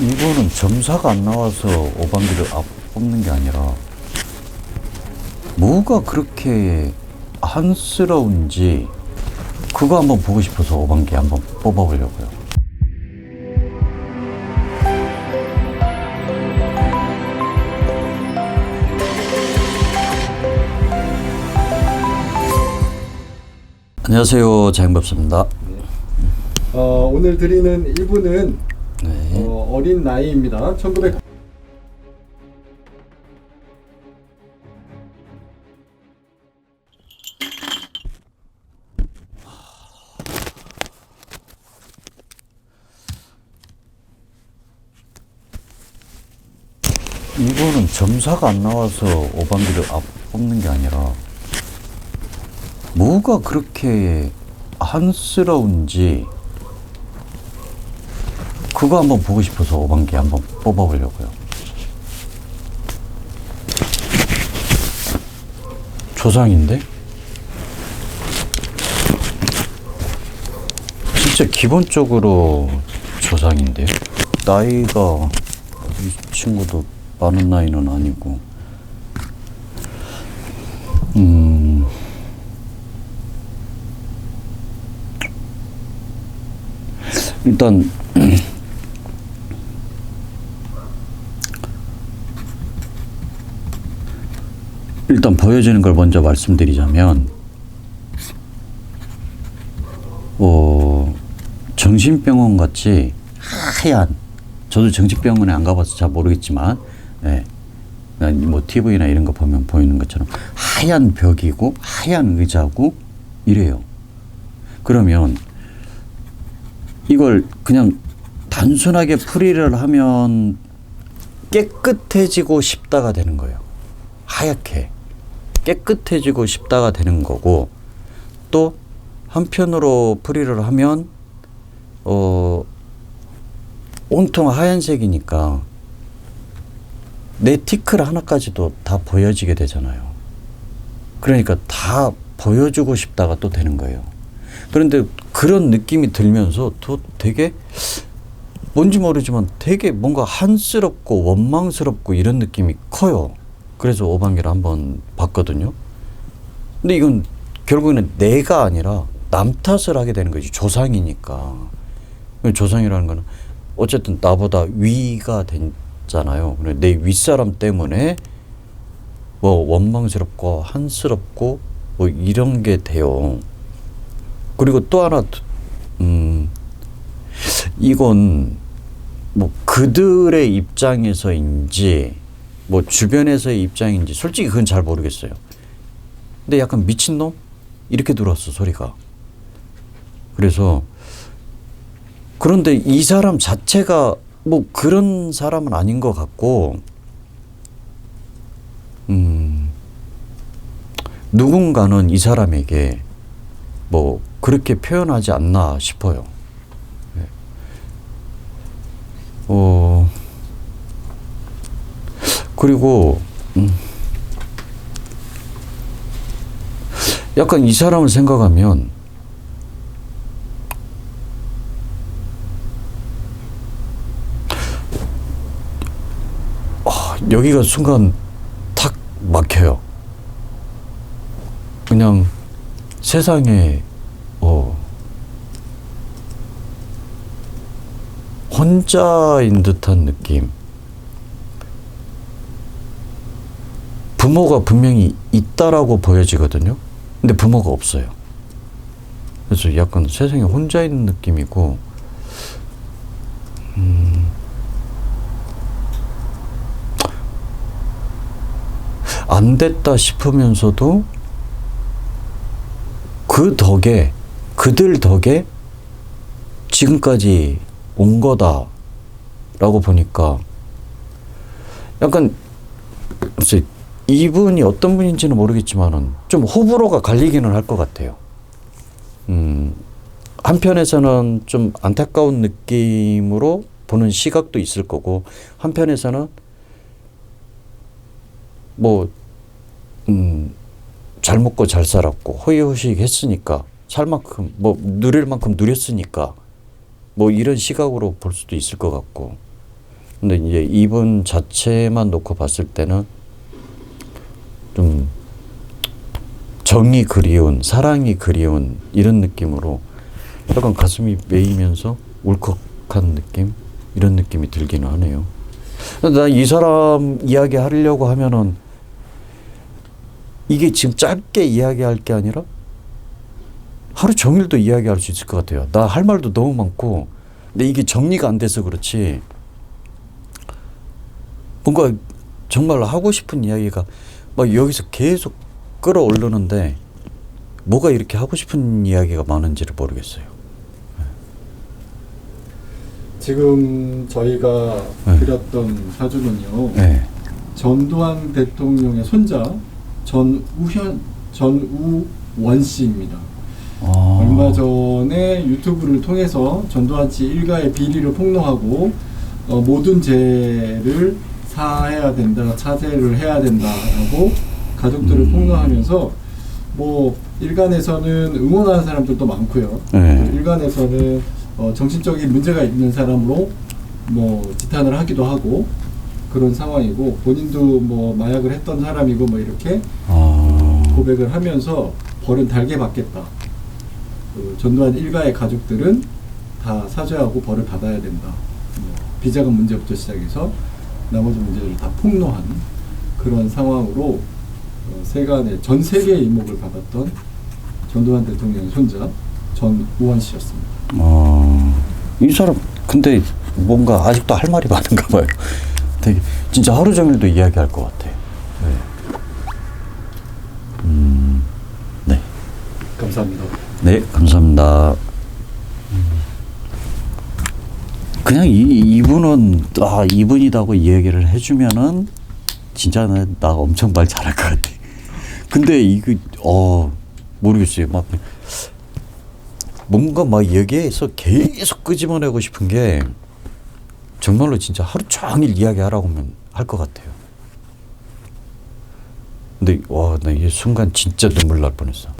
이거는 점사가 안 나와서 오방기를 아, 뽑는 게 아니라 뭐가 그렇게 한스러운지 그거 한번 보고 싶어서 오방기 한번 뽑아보려고요. 안녕하세요. 자영법사입니다. 어, 오늘 드리는 일부는 네. 어, 어린 나이입니다. 1900 이거는 점사가 안 나와서 오방기를 아, 뽑는 게 아니라 뭐가 그렇게 한스러운지 그거 한번 보고 싶어서 오방기 한번 뽑아보려고요. 조상인데? 진짜 기본적으로 조상인데요? 나이가 이 친구도 많은 나이는 아니고 음 일단 일단 보여지는 걸 먼저 말씀드리자면 어 정신병원 같이 하얀 저도 정신병원에 안 가봐서 잘 모르겠지만 예. 뭐 TV나 이런 거 보면 보이는 것처럼 하얀 벽이고 하얀 의자고 이래요. 그러면 이걸 그냥 단순하게 풀이를 하면 깨끗해지고 싶다가 되는 거예요. 하얗게 깨끗해지고 싶다가 되는 거고 또 한편으로 풀이를 하면 어 온통 하얀색이니까 내 티클 하나까지도 다 보여지게 되잖아요. 그러니까 다 보여주고 싶다가 또 되는 거예요. 그런데 그런 느낌이 들면서 또 되게 뭔지 모르지만 되게 뭔가 한스럽고 원망스럽고 이런 느낌이 커요. 그래서 오방기를 한번 봤거든요. 근데 이건 결국에는 내가 아니라 남 탓을 하게 되는 거지. 조상이니까. 조상이라는 거는 어쨌든 나보다 위가 됐잖아요. 내 윗사람 때문에 뭐 원망스럽고 한스럽고 뭐 이런 게 돼요. 그리고 또 하나 음 이건 뭐 그들의 입장에서인지 뭐 주변에서의 입장인지 솔직히 그건 잘 모르겠어요. 근데 약간 미친놈 이렇게 들어왔어 소리가. 그래서 그런데 이 사람 자체가 뭐 그런 사람은 아닌 것 같고, 음, 누군가는 이 사람에게 뭐 그렇게 표현하지 않나 싶어요. 네. 어, 그리고, 음, 약간 이 사람을 생각하면 아, 여기가 순간 탁 막혀요. 그냥 세상에 어 혼자인 듯한 느낌. 부모가 분명히 있다라고 보여지거든요. 근데 부모가 없어요. 그래서 약간 세상에 혼자 있는 느낌이고, 안 됐다 싶으면서도 그 덕에 그들 덕에 지금까지 온 거다라고 보니까 약간 글쎄 이분이 어떤 분인지는 모르겠지만은 좀 호불호가 갈리기는 할 것 같아요. 음 한편에서는 좀 안타까운 느낌으로 보는 시각도 있을 거고 한편에서는 뭐 음, 잘 먹고 잘 살았고 허위허식 했으니까 살 만큼 뭐 누릴 만큼 누렸으니까 뭐 이런 시각으로 볼 수도 있을 것 같고 근데 이제 이분 자체만 놓고 봤을 때는 좀 정이 그리운 사랑이 그리운 이런 느낌으로 약간 가슴이 메이면서 울컥한 느낌 이런 느낌이 들기는 하네요. 나 이 사람 이야기 하려고 하면은 이게 지금 짧게 이야기할 게 아니라 하루 종일도 이야기할 수 있을 것 같아요. 나 할 말도 너무 많고 근데 이게 정리가 안 돼서 그렇지 뭔가 정말 하고 싶은 이야기가 막 여기서 계속 끌어올르는데 뭐가 이렇게 하고 싶은 이야기가 많은지를 모르겠어요. 지금 저희가 네. 그렸던 사주는요. 네. 전두환 대통령의 손자 전우현 전우원 씨입니다. 아. 얼마 전에 유튜브를 통해서 전두환 씨 일가의 비리를 폭로하고 어, 모든 죄를 사해야 된다, 차세를 해야 된다라고 가족들을 음. 폭로하면서 뭐 일간에서는 응원하는 사람들도 많고요. 네. 또 일간에서는 어, 정신적인 문제가 있는 사람으로 뭐 지탄을 하기도 하고 그런 상황이고 본인도 뭐 마약을 했던 사람이고 뭐 이렇게 아. 고백을 하면서 벌은 달게 받겠다. 그 전두환 일가의 가족들은 다 사죄하고 벌을 받아야 된다. 뭐 비자금 문제부터 시작해서 나머지 문제를 다 폭로한 그런 상황으로 어, 세간의 전 세계의 이목을 받았던 전두환 대통령의 손자 전 우원 씨였습니다. 어, 이 사람 근데 뭔가 아직도 할 말이 많은가 봐요. 되게 진짜 하루 종일도 이야기할 것 같아. 네. 음, 네, 감사합니다. 네 감사합니다. 음. 그냥 이 이분은 아 이분이다고 이 얘기를 해주면은 진짜 나, 나 엄청 말 잘할 것 같아. 근데 이거 어 모르겠어요. 막 뭔가 막 여기에서 계속 끄집어내고 싶은 게 정말로 진짜 하루 종일 이야기하라고 하면 할 것 같아요. 근데 와 나 이 순간 진짜 눈물 날 뻔했어.